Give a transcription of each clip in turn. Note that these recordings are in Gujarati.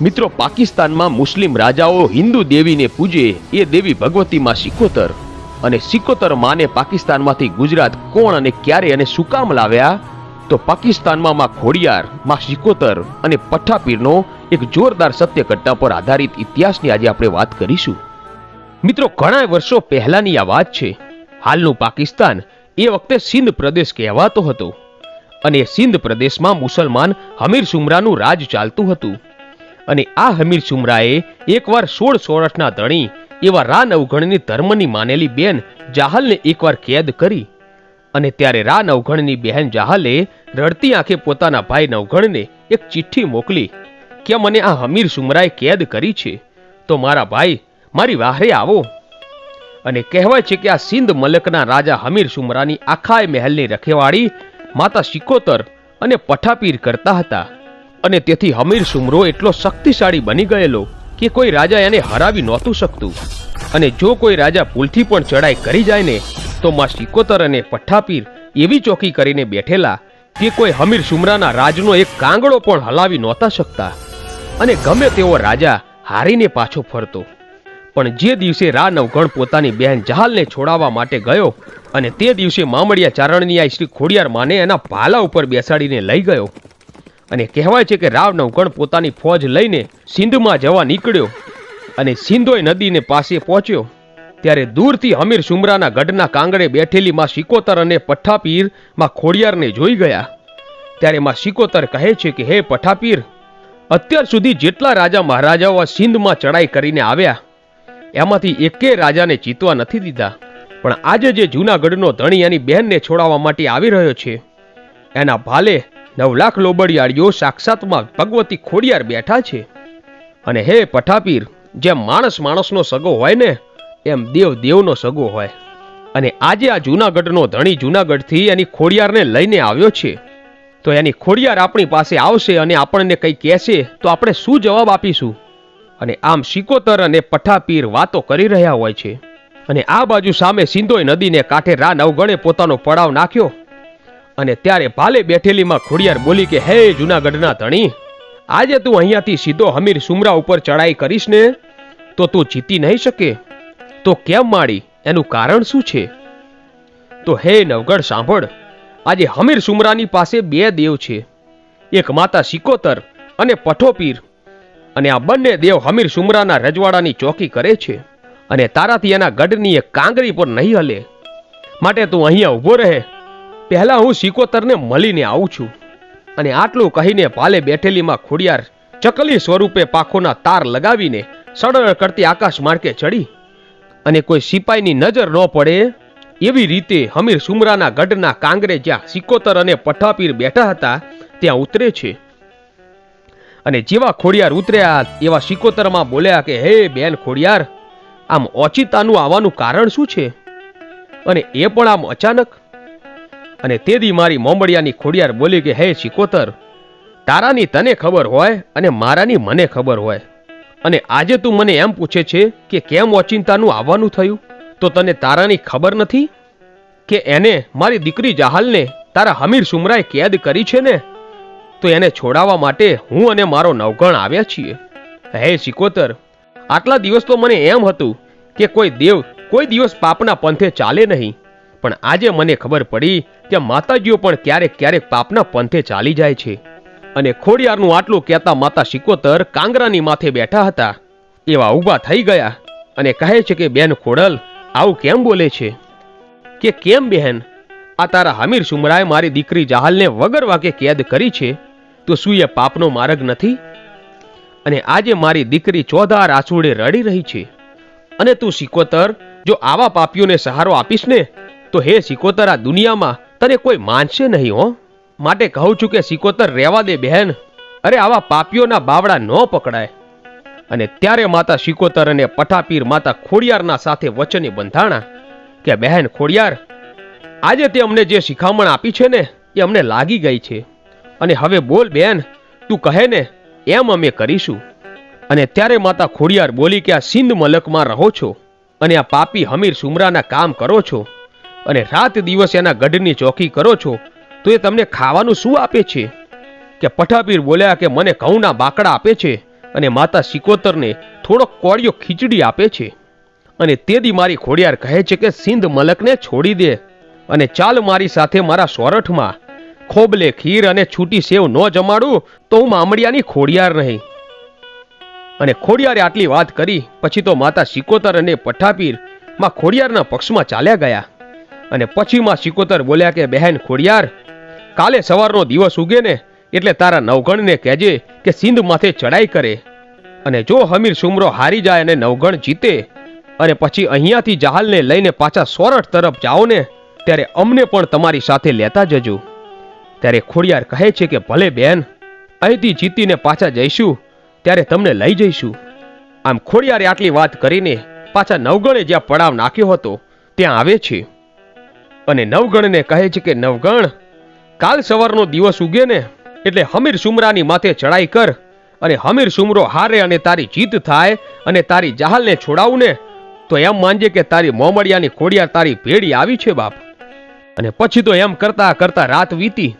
મિત્રો, પાકિસ્તાનમાં મુસ્લિમ રાજાઓ હિન્દુ દેવીને પૂજે એ દેવી ભગવતીમાં સિકોતર. અને સિકોતર માને પાકિસ્તાનમાંથી ગુજરાત કોણ અને ક્યારે અને શું કામ લાવ્યા? તો પાકિસ્તાનમાં માં ખોડિયાર, માં સિકોતર અને પઠ્ઠાપીરનો એક જોરદાર સત્ય ઘટના પર આધારિત ઇતિહાસની આજે આપણે વાત કરીશું. મિત્રો ઘણા વર્ષો પહેલાની આ વાત છે. હાલનું પાકિસ્તાન એ વખતે સિંધ પ્રદેશ કહેવાતો હતો. અને સિંધ પ્રદેશમાં મુસલમાન હમીર સુમરાનું રાજ ચાલતું હતું. અને આ હમીર સુમરાએ એકવાર સોળ સોળઠના ધણી એવા રા નવઘણની ધર્મની માનેલી બેન જાહલને એકવાર કેદ કરી. અને ત્યારે રા નવઘણની બહેન જાહલે રડતી આંખે પોતાના ભાઈ નવઘણને એક ચિઠ્ઠી મોકલી કે મને આ હમીર સુમરાએ કેદ કરી છે. તો મારા ભાઈ, મારી વાહરે આવો. અને કહેવાય છે કે આ સિંધ મલકના રાજા હમીર સુમરાની આખાય મહેલની રખેવાળી માતા શિકોતર અને પઠાપીર કરતા હતા. અને તેથી હમીર સુમરો એટલો શક્તિશાળી બની ગયેલો કે કોઈ રાજા એને હરાવી નહોતું શકતું. અને જો કોઈ રાજા ભૂલથી પણ ચડાઈ કરી જાય ને, તો માં શિકોતર અને પઠ્ઠાપીર એવી ચોકી કરીને બેઠેલા કે કોઈ હમીર સુમરાના રાજનો એક કાંગડો પણ હલાવી નહોતા શકતા. અને ગમે તેવો રાજા હારીને પાછો ફરતો. પણ જે દિવસે રા નવગણ પોતાની બહેન જહાલને છોડાવવા માટે ગયો અને તે દિવસે મામડિયા ચારણની આ શ્રી ખોડિયાર માને એના ભાલા ઉપર બેસાડીને લઈ ગયો અને કહેવાય છે કે રાવ નવગણ પોતાની ફોજ લઈને સિંધમાં જવા નીકળ્યો અને સિંધોય નદીને પાસે પહોંચ્યો. ત્યારે દૂરથી હમીર સુમરાના ગઢના કાંગડે બેઠેલી માં શિકોતર અને પઠ્ઠાપીરમાં ખોડિયારને જોઈ ગયા. ત્યારે માં શિકોતર કહે છે કે, હે પઠ્ઠાપીર અત્યાર સુધી જેટલા રાજા મહારાજાઓ આ સિંધમાં ચડાઈ કરીને આવ્યા, એમાંથી એકે રાજાને જીતવા નથી દીધા. પણ આજે જે જૂનાગઢનો ધણી એની બહેનને છોડાવવા માટે આવી રહ્યો છે, એના ભાલે નવ લાખ લોબડિયાળીઓ સાક્ષાતમાં ભગવતી ખોડિયાર બેઠા છે. અને હે પઠાપીર, જેમ માણસ માણસનો સગો હોય ને, એમ દેવ દેવનો સગો હોય. અને આજે આ જૂનાગઢનો ધણી જૂનાગઢથી એની ખોડિયારને લઈને આવ્યો છે. તો એની ખોડિયાર આપણી પાસે આવશે અને આપણને કંઈ કહેશે, તો આપણે શું જવાબ આપીશું? અને આમ શિકોતર અને પઠાપીર વાતો કરી રહ્યા હોય છે. અને આ બાજુ સામે સિંધોઈ નદીને કાંઠે રા નવગણે પોતાનો પડાવ નાખ્યો. અને ત્યારે ભાલે બેઠેલીમાં ખોડિયાર બોલી કે, હે જુનાગઢના ધણી, આજે તું અહીંયાથી સીધો હમીર સુમરા ઉપર ચડાઈ કરીશ ને? તો તું જીતી નહીં શકે? તો કેમ માડી એનું કારણ શું છે? તો હે નવગઢ, સાંભળ. આજે હમીર સુમરાની પાસે બે દેવ છે. એક માતા સિકોતર અને પઠોપીર અને આ બંને દેવ હમીર સુમરાના રજવાડાની ચોકી કરે છે. અને તારાથી એના ગઢની એક કાંગરી પર નહીં હલે. માટે તું અહીંયા ઊભો રહે. પહેલા હું સિકોતરને મળીને આવું છું અને આટલું કહીને પાલે બેઠેલીમાં ખોડિયાર ચકલી સ્વરૂપે પાખોના તાર લગાવીને સડળ કરતી આકાશ માર્ગે ચડી. અને કોઈ સિપાઈની નજર ન પડે એવી રીતે હમીર સુમરાના ગઢના કાંગરે જ્યાં સિકોતર અને પઠાપીર બેઠા હતા, ત્યાં ઉતરે છે. અને જેવા ખોડિયાર ઉતર્યા, એવા સિકોતરમાં બોલ્યા કે, હે બેન ખોડિયાર, આમ ઓચિતાનું આવવાનું કારણ શું છે? અને એ પણ આમ અચાનક અને તેદી મારી મોમડિયાની ખોડિયાર બોલી કે, હે ચિકોતર તારાની તને ખબર હોય અને મારાની મને ખબર હોય. અને આજે તું મને એમ પૂછે છે કે કેમ ઓચિંતાનું આવવાનું થયું? તો તને તારાની ખબર નથી? કે એને મારી દીકરી જાહલને તારા હમીર સુમરાએ કેદ કરી છે ને? તો એને છોડાવવા માટે હું અને મારો નવગણ આવ્યા છીએ. હે સિકોતર આટલા દિવસ તો મને એમ હતું કે કોઈ દેવ કોઈ દિવસ પાપના પંથે ચાલે નહીં. પણ આજે મને ખબર પડી કે માતાજીઓ પણ ક્યારેક ક્યારેક પાપના પંથે ચાલી જાય છે. અને ખોડિયારનું આટલું કહેતા માતા શિકોતર કાંગરાની માથે બેઠા હતા. એવા ઊભા થઈ ગયા અને કહે છે કે, બેન ખોડલ, આવું કેમ બોલે છે? કે કેમ બહેન આ તારા હમીર સુમરાએ મારી દીકરી જહાલને વગર વાકે કેદ કરી છે. તો શું એ પાપનો માર્ગ નથી? અને આજે મારી દીકરી ચોધાર આસુડે રડી રહી છે. અને તું સિકોતર જો આવા પાપીઓને સહારો આપીશ ને તો હે સિકોતર, આ દુનિયામાં તને કોઈ માનશે નહીં, હો. માટે કહું છું કે સિકોતર, રહેવા દે, બહેન. અરે, આવા પાપીઓના બાવડા ન પકડાય. અને ત્યારે માતા શિકોતર અને પઠાપીર માતા ખોડિયારના સાથે વચને બંધાણા કે, બહેન, ખોડિયાર, આજે તે અમને જે શિખામણ આપી છે ને, એ અમને લાગી ગઈ છે. અને હવે બોલ બેન તું કહે ને, એમ અમે કરીશું. અને ત્યારે માતા ખોડિયાર બોલી કે, આ સિંધ મલકમાં રહો છો અને આ પાપી હમીર સુમરાના કામ કરો છો. અને રાત દિવસ એના ગઢની ચોકી કરો છો, તો એ તમને ખાવાનું શું આપે છે? કે પઠાપીર બોલ્યા કે મને ઘઉંના બાકડા આપે છે અને માતા સિકોતરને થોડોક કોળિયો ખીચડી આપે છે. અને તે દી મારી ખોડિયાર કહે છે કે સિંધ મલકને છોડી દે અને ચાલ મારી સાથે મારા સોરઠમાં. ખોબલે ખીર અને છૂટી સેવ ન જમાડું, તો હું મામડિયાની ખોડિયાર નહીં. અને ખોડિયારે આટલી વાત કરી, પછી તો માતા સિકોતર અને પઠાપીરમાં ખોડિયારના પક્ષમાં ચાલ્યા ગયા. અને પછી માં સિકોતર બોલ્યા કે, બહેન ખોડિયાર, કાલે સવારનો દિવસ ઉગે ને, એટલે તારા નવગણને કહેજે કે સિંધ માથે ચડાઈ કરે. અને જો હમીર સુમરો હારી જાય અને નવગણ જીતે, અને પછી અહીંયાથી જહાલને લઈને પાછા સોરઠ તરફ જાઓ ને, ત્યારે અમને પણ તમારી સાથે લેતા જજો. ત્યારે ખોડિયાર કહે છે કે, ભલે બેન અહીંથી જીતીને પાછા જઈશું, ત્યારે તમને લઈ જઈશું. આમ ખોડિયારે આટલી વાત કરીને પાછા નવગણે જ્યાં પડાવ નાખ્યો હતો, ત્યાં આવે છે. અને નવગણને કહે છે કે, નવગણ, કાલ સવારનો દિવસ ઉગે ને એટલે હમીર સુમરાની માથે ચડાઈ કર અને હમીર સુમરો હારે અને તારી જીત થાય અને તારી જહાલને છોડાવું ને, તો એમ માનજે કે તારી મોમડિયાની ખોડિયાર તારી ભેડી આવી છે, બાપ. અને પછી તો એમ કરતા કરતા રાત વીતી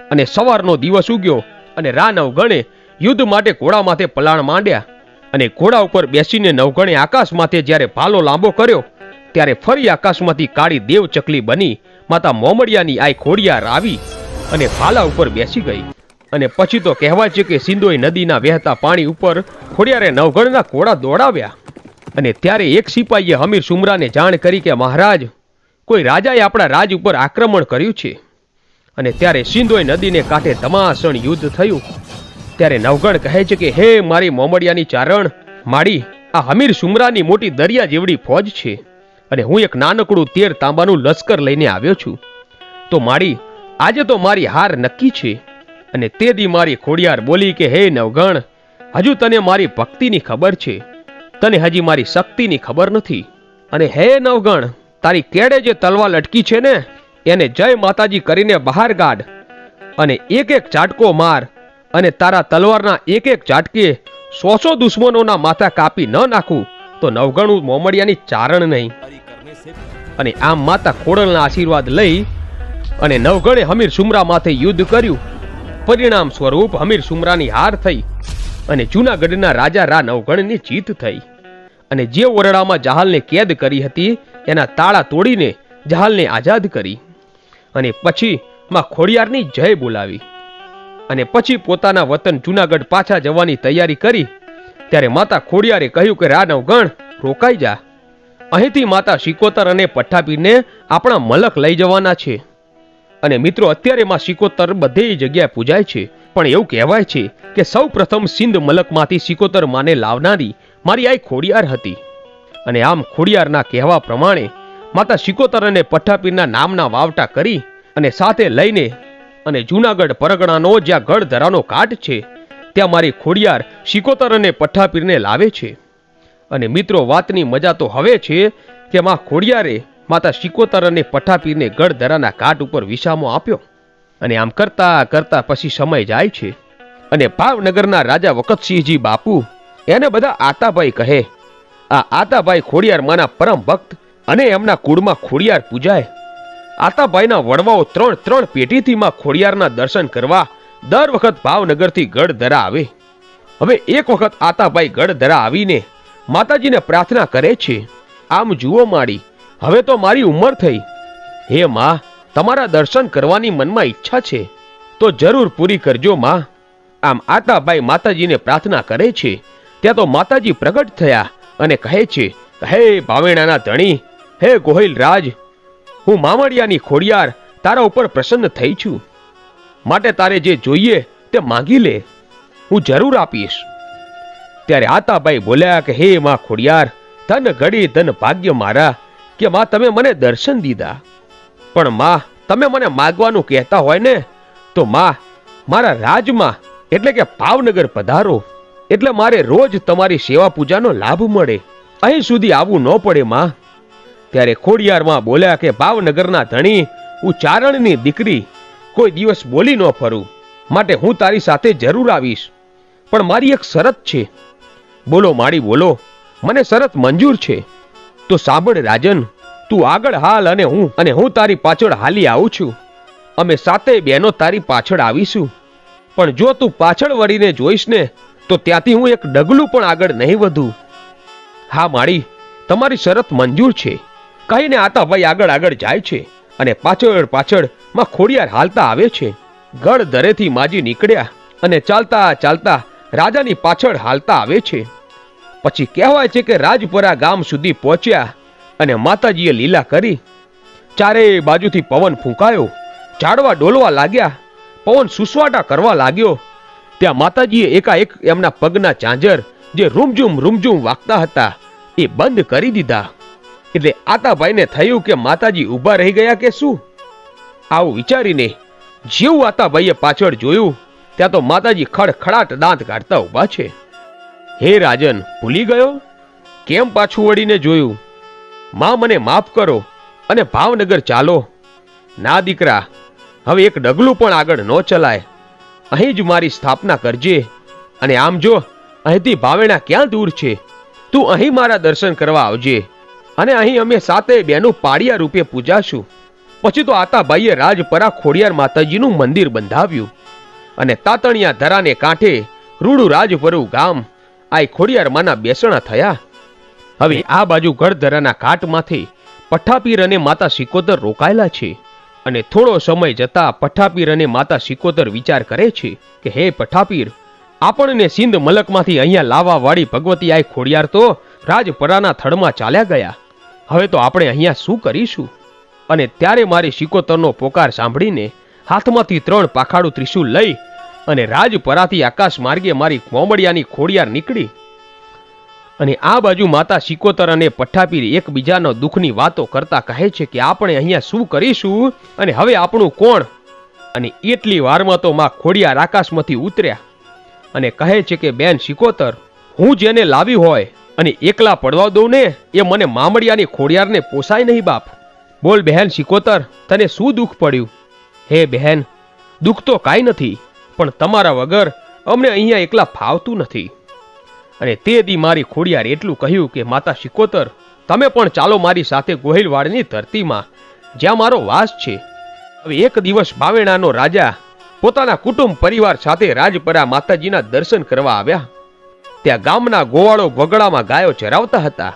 અને સવારનો દિવસ ઉગ્યો અને રા નવગણે યુદ્ધ માટે ઘોડા માથે પલાણ માંડ્યા અને ઘોડા ઉપર બેસીને નવગણે આકાશ માથે જ્યારે ભાલો લાંબો કર્યો ત્યારે ફરી આકાશમાંથી કાળી દેવ ચકલી બની, માતા મોમડિયાની આઈ ખોડિયાર આવી અને ભાલા ઉપર બેસી ગઈ. અને પછી તો કહેવાય છે કે સિંધોઈ નદીના વહેતા પાણી ઉપર ખોડિયારે નવગણના ઘોડા દોડાવ્યા. અને ત્યારે એક સિપાહીએ હમીર સુમરાને જાણ કરી કે, મહારાજ, કોઈ રાજાએ આપણા રાજ ઉપર આક્રમણ કર્યું છે. અને ત્યારે સિંધોઈ નદીને કાંઠે ધમાસણ યુદ્ધ થયું. ત્યારે નવગણ કહે છે કે, હે મારી મોમડિયાની ચારણ માડી આ હમીર સુમરાની મોટી દરિયા જેવડી ફોજ છે. અને હું એક નાનકડું તેર તાંબાનું લશ્કર લઈને આવ્યો છું. તો માડી આજે તો મારી હાર નક્કી છે. અને તે દી મારી ખોડિયાર બોલી કે, હે નવગણ, હજુ તને મારી ભક્તિની ખબર છે. તને હજી મારી શક્તિની ખબર નથી. અને, હે નવગણ, તારી કેડે જે તલવા લટકી છે ને, એને જય માતાજી કરીને બહાર કાઢ અને એક એક ચાટકો માર. અને તારા તલવારના એક એક ઝાટકે સો સો દુશ્મનોના માથા કાપી ન નાખું. તો નવગણું મોમડિયાની ચારણ નહીં. અને આમ માતા ખોડલના આશીર્વાદ લઈ અને નવગણે હમીર સુમરા માથે યુદ્ધ કર્યું. પરિણામ સ્વરૂપ હમીર સુમરાની હાર થઈ અને જૂનાગઢના રાજા રા નવગણની જીત થઈ. અને જે ઓરડામાં જહાલને કેદ કરી હતી, એના તાળા તોડીને જહાલને આઝાદ કરી. અને પછી માં ખોડિયારની જય બોલાવી. અને પછી પોતાના વતન જૂનાગઢ પાછા જવાની તૈયારી કરી. ત્યારે માતા ખોડિયારે કહ્યું કે, રા નવગણ, રોકાઈ જા. અહીંથી માતા શિકોતર અને પઠ્ઠાપીરને આપણા મલક લઈ જવાના છે. અને મિત્રો, અત્યારે માં શિકોતર બધે જગ્યાએ પૂજાય છે. પણ એવું કહેવાય છે કે સૌ પ્રથમ સિંધ મલકમાંથી શિકોતર માને લાવનારી મારી આઈ ખોડિયાર હતી. અને આમ ખોડિયારના કહેવા પ્રમાણે માતા શિકોતર અને પઠ્ઠાપીરના નામના વાવટા કરી અને સાથે લઈને અને જૂનાગઢ પરગણાનો જ્યાં ગઢ ધરાનો કાટ છે, ત્યાં મારી ખોડિયાર શિકોતર અને પઠ્ઠાપીરને લાવે છે. અને મિત્રો, વાતની મજા તો હવે છે કે માં ખોડિયારે માતા શિકોતર અને પઠાપીરને ગઢ ધરાના કાટ ઉપર વિસામો આપ્યો. અને આમ કરતા કરતા પછી સમય જાય છે. અને ભાવનગરના રાજા વખતસિંહજી બાપુ એને બધા આતાભાઈ કહે. આ આતાભાઈ ખોડિયાર માના પરમ ભક્ત અને એમના કુળમાં ખોડિયાર પૂજાય. આતાભાઈના વડવાઓ ત્રણ ત્રણ પેઢીથી માં ખોડિયારના દર્શન કરવા દર વખત ભાવનગરથી ગઢધરા આવે. હવે એક વખત આતાભાઈ ગઢધરા આવીને માતાજીને પ્રાર્થના કરે છે, આમ જુઓ માડી હવે તો મારી ઉંમર થઈ. હે માં, તમારા દર્શન કરવાની મનમાં ઈચ્છા છે, તો જરૂર પૂરી કરજો માં. આમ આતાભાઈ માતાજીને પ્રાર્થના કરે છે, ત્યાં તો માતાજી પ્રગટ થયા અને કહે છે, હે ભાવેણાના ધણી, હે ગોહિલ રાજ, હું મામડિયાની ખોડિયાર તારા ઉપર પ્રસન્ન થઈ છું. માટે તારે જે જોઈએ તે માંગી લે. હું જરૂર આપીશ. ત્યારે આતાબાઈ બોલ્યા કે, હે માં ખોડિયાર, ધન ઘડી ધન ભાગ્ય મારા, કે માં તમે મને દર્શન દીધા. પણ માં, તમે મને માગવાનું કહેતા હોય ને, તો માં, મારા રાજમાં, એટલે કે ભાવનગર પધારો, એટલે મારે રોજ તમારી સેવા પૂજાનો લાભ મળે. અહીં સુધી આવવું ન પડે, માં. ત્યારે ખોડિયારમાં બોલ્યા કે, ભાવનગરના ધણી, હું ચારણની દીકરી, કોઈ દિવસ બોલી ન ફરું. માટે હું તારી સાથે જરૂર આવીશ. પણ મારી એક શરત છે. બોલો માળી, બોલો. મને શરત મંજૂર છે. તો સાંભળ રાજન, તું આગળ હાલ અને હું અને હું તારી પાછળ હાલી આવું છું. અમે સાતે બહેનો તારી પાછળ આવીશું. પણ જો તું પાછળ વળીને જોઈશ ને, તો ત્યાંથી હું એક ડગલું પણ આગળ નહીં વધું. હા માળી, તમારી શરત મંજૂર છે. કહીને આતાભાઈ આગળ આગળ જાય છે અને પાછળ પાછળમાં ખોડિયાર હાલતા આવે છે. ગળ દરેથી માજી નીકળ્યા અને ચાલતા ચાલતા રાજાની પાછળ હાલતા આવે છે. પછી કહેવાય છે કે રાજપુરા ગામ સુધી પહોંચ્યા અને માતાજીએ લીલા કરી. ચારે બાજુથી પવન ફૂંકાયો, ઝાડવા ડોલવા લાગ્યા, પવન સુસવાટા કરવા લાગ્યો. ત્યાં માતાજીએ એકાએક એમના પગના ચાંજર જે રૂમઝૂમ રૂમઝૂમ વાગતા હતા એ બંધ કરી દીધા. એટલે આતાભાઈને થયું કે માતાજી ઊભા રહી ગયા કે શું? આવું વિચારીને જેવું આતાભાઈએ પાછળ જોયું. ત્યાં તો માતાજી ખડખડાટ દાંત કાઢતા ઊભા છે. હે રાજન, ભૂલી ગયો? કેમ પાછું વળીને જોયું? માં મને માફ કરો અને ભાવનગર ચાલો. ના દીકરા, હવે એક ડગલું પણ આગળ ન ચલાય. અહીં જ મારી સ્થાપના કરજે. અને આમ જો, અહીંથી ભાવેણા ક્યાં દૂર છે? તું અહીં મારા દર્શન કરવા આવજે. અને અહીં અમે સાતે બેનું પાડિયા રૂપે પૂજાશું. પછી તો આતાભાઈએ રાજપરા ખોડિયાર માતાજીનું મંદિર બંધાવ્યું. અને તાતણિયા ધરાને કાંઠે રૂડું રાજપરું ગામ આ ખોડિયાર માના બેસણા થયા. હવે આ બાજુ ગઢધરાના ઘાટમાંથી પઠ્ઠાપીર અને માતા સિકોતર રોકાયેલા છે અને થોડો સમય જતા પઠ્ઠાપીર અને માતા સિકોતર વિચાર કરે છે કે હે પઠ્ઠાપીર આપણને સિંધ મલકમાંથી અહીંયા લાવવા વાળી ભગવતી આય ખોડિયાર તો રાજપરાના થડમાં ચાલ્યા ગયા. હવે તો આપણે અહીંયા શું કરીશું? અને ત્યારે મારી સિકોતરનો પોકાર સાંભળીને હાથમાંથી ત્રણ પાખાડું ત્રિશુલ લઈ અને રાજપરાથી આકાશ માર્ગે મારી કોમડિયાની ખોડિયાર નીકળી. અને આ બાજુ માતા સિકોતર અને પઠ્ઠાપીર એકબીજાનો દુઃખની વાતો કરતા કહે છે કે આપણે અહીંયા શું કરીશું અને હવે આપણું કોણ? અને એટલી વારમાં તો માં ખોડિયાર આકાશમાંથી ઉતર્યા અને કહે છે કે, બેન સિકોતર હું જેને લાવી હોય અને એકલા પડવા દઉં ને, એ મને મામડિયાની ખોડિયારને પોસાય નહીં બાપ. બોલ બહેન સિકોતર તને શું દુઃખ પડ્યું? હે બહેન, દુઃખ તો કાંઈ નથી, પણ તમારા વગર અમને અહીંયા એકલા ફાવતું નથી. અને તે દી મારી ખોડિયાર એટલું કહ્યું કે, માતા શિકોતર, તમે પણ ચાલો મારી સાથે ગોહિલવાડની ધરતીમાં, જ્યાં મારો વાસ છે. હવે એક દિવસ બાવેણાનો રાજા પોતાના કુટુંબ પરિવાર સાથે રાજપરા માતાજીના દર્શન કરવા આવ્યા. ત્યાં ગામના ગોવાળો વગડામાં ગાયો ચરાવતા હતા.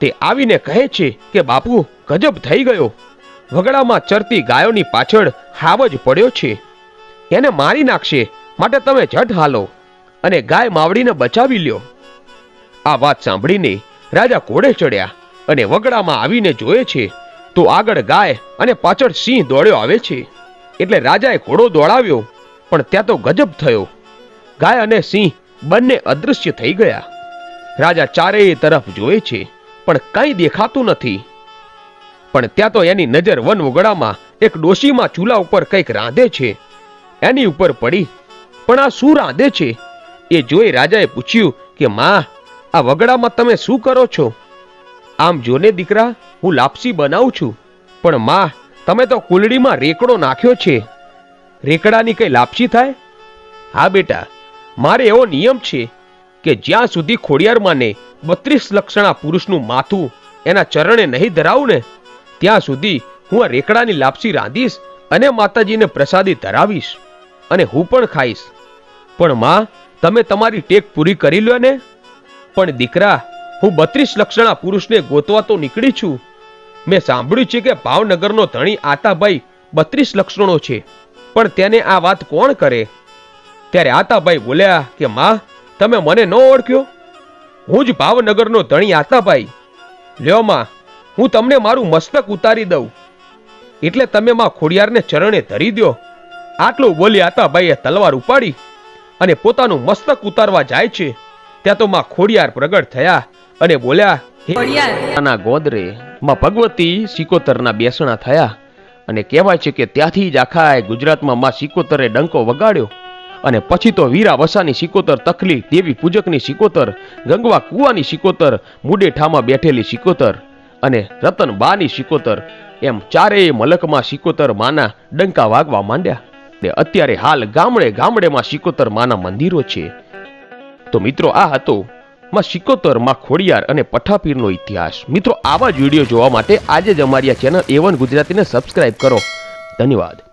તે આવીને કહે છે કે, બાપુ, ગજબ થઈ ગયો. વગડામાં ચરતી ગાયોની પાછળ હાવ જ પડ્યો છે. એને મારી નાખશે, માટે તમે ઝટ હાલો અને ગાય માવડીને બચાવી લ્યો. આ વાત સાંભળીને રાજા ઘોડે ચડ્યા અને વગડામાં આવીને જોયે છે, તો આગળ ગાય અને પાછળ સિંહ દોડ્યો આવે છે. એટલે રાજાએ ઘોડો દોડાવ્યો, પણ ત્યાં તો ગજબ થયો. ગાય અને સિંહ બંને અદૃશ્ય થઈ ગયા. રાજા ચારેય તરફ જોવે છે, પણ કંઈ દેખાતું નથી. પણ ત્યાં તો એની નજર વન વગડામાં એક ડોશીમાં ચૂલા ઉપર કંઈક રાંધે છે. એની ઉપર પડી. પણ આ શું રાંધે છે? એ જોઈ રાજાએ પૂછ્યું કે, માં, આ વગડામાં તમે શું કરો છો? આમ જોને દીકરા, હું લાપસી બનાવું છું. પણ માં, તમે તો કુલડીમાં રેકડો નાખ્યો છે. રેકડાની કઈ લાપસી થાય? હા બેટા, મારે એવો નિયમ છે કે જ્યાં સુધી ખોડિયારમાંને બત્રીસ લક્ષણા પુરુષનું માથું એના ચરણે નહીં ધરાવું ને ત્યાં સુધી હું આ રેકડાની લાપસી રાંધીશ અને માતાજીને પ્રસાદી ધરાવીશ અને હું પણ ખાઈશ. પણ માં, તમે તમારી ટેક પૂરી કરી લો ને. પણ દીકરા, હું બત્રીસ લક્ષણા પુરુષને ગોતવા તો નીકળી છું. મેં સાંભળ્યું છે કે ભાવનગરનો ધણી આતાભાઈ બત્રીસ લક્ષણો છે, પણ તેને આ વાત કોણ કરે? ત્યારે આતાભાઈ બોલ્યા કે, માં, તમે મને ન ઓળખ્યો? હું જ ભાવનગરનો ધણી આતાભાઈ. લ્યો, માં હું તમને મારું મસ્તક ઉતારી દઉં. એટલે તમે માં ખોડિયારને ચરણે ધરી દ્યો. આટલું બોલી આતાભાઈએ તલવાર ઉપાડી અને પોતાનું મસ્તક ઉતારવા જાય છે. ત્યાં તો માં ખોડિયાર પ્રગટ થયા અને બોલ્યા "હે ગોદરે માં ભગવતી સિકોતરના બેસણા થયા અને કહેવાય છે કે ત્યાંથી જ આખા ગુજરાતમાં માં સિકોતરે ડંકો વગાડ્યો. અને પછી તો વીરા વસાની સિકોતર તકલી દેવી પૂજકની સિકોતર ગંગવા કુવાની સિકોતર મુડેઠામાં બેઠેલી સિકોતર અને રતન બાની સિકોતર એમ ચારેય મલકમાં સિકોતર માના ડંકા વાગવા માંડ્યા. ને અત્યારે હાલ ગામડે ગામડેમાં સિકોતર માના મંદિરો છે. તો મિત્રો આ હતો માં સિકોતરમાં ખોડિયાર અને પઠાપીરનો ઇતિહાસ. મિત્રો આવા જ વીડિયો જોવા માટે આજે જ અમારી આ ચેનલ એવન ગુજરાતીને સબસ્ક્રાઇબ કરો. ધન્યવાદ.